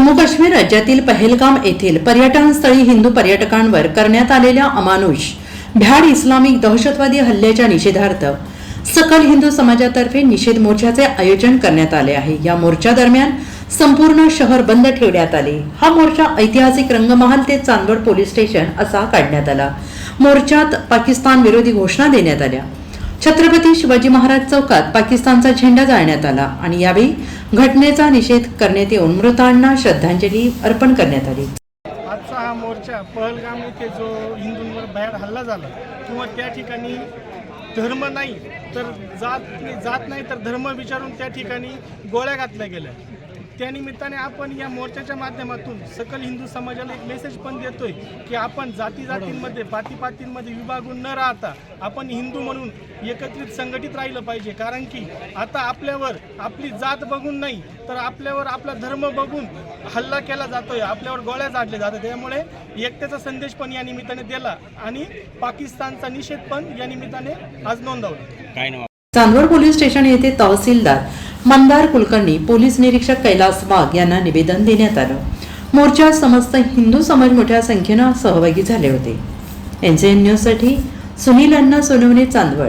जम्मू काश्मीर राज्यातील पहेलगाम येथील पर्यटनस्थळी हिंदू पर्यटकांवर करण्यात आलेल्या अमानुष भ्याड इस्लामिक दहशतवादी हल्ल्याच्या निषेधार्थ सकल हिंदू समाजातर्फे निषेध मोर्चाचे आयोजन करण्यात आले आहे. या मोर्चा दरम्यान संपूर्ण शहर बंद ठेवण्यात आले. हा मोर्चा ऐतिहासिक रंगमहाल ते चांदवड पोलीस स्टेशन असा काढण्यात आला. मोर्चात पाकिस्तान विरोधी घोषणा देण्यात आल्या. छत्रपती शिवाजी महाराज चौकात पाकिस्तानचा झेंडा जाळण्यात आला आणि यावेळी घटनेचा निषेध करण्यात येऊन मृतांना श्रद्धांजली अर्पण करण्यात आली. आजचा हा मोर्चा पहलगाम येथे जो हिंदूंवर बाहेर हल्ला झाला किंवा त्या ठिकाणी धर्म नाही तर जात जात नाही तर धर्म विचारून त्या ठिकाणी गोळ्या घातल्या गेल्या. त्या निमित्ताने आपण या मोर्चाच्या माध्यमातून सकल हिंदू समाजाला एक मेसेज पण देतोय की आपण जाती जातींमध्ये पातीपातींमध्ये विभागून न राहता आपण हिंदू म्हणून एकत्रित संघटित राहिलं पाहिजे. कारण की आता आपल्यावर आपली जात बघून नाही तर आपल्यावर आपला धर्म बघून हल्ला केला जातोय. आपल्यावर गोळ्या झाडल्या जातात. त्यामुळे एकतेचा संदेश पण या निमित्ताने दिला आणि पाकिस्तानचा निषेध पण या निमित्ताने आज नोंदवला. काय नाव? चांदवड पोलीस स्टेशन येथे तहसीलदार मंदार कुलकर्णी पोलीस निरीक्षक कैलास वाघ यांना निवेदन देण्यात आलं. मोर्चात समस्त हिंदू समाज मोठ्या संख्येनं सहभागी झाले होते. एन न्यूजसाठी सुनील अण्णा सोनवणे चांदवड.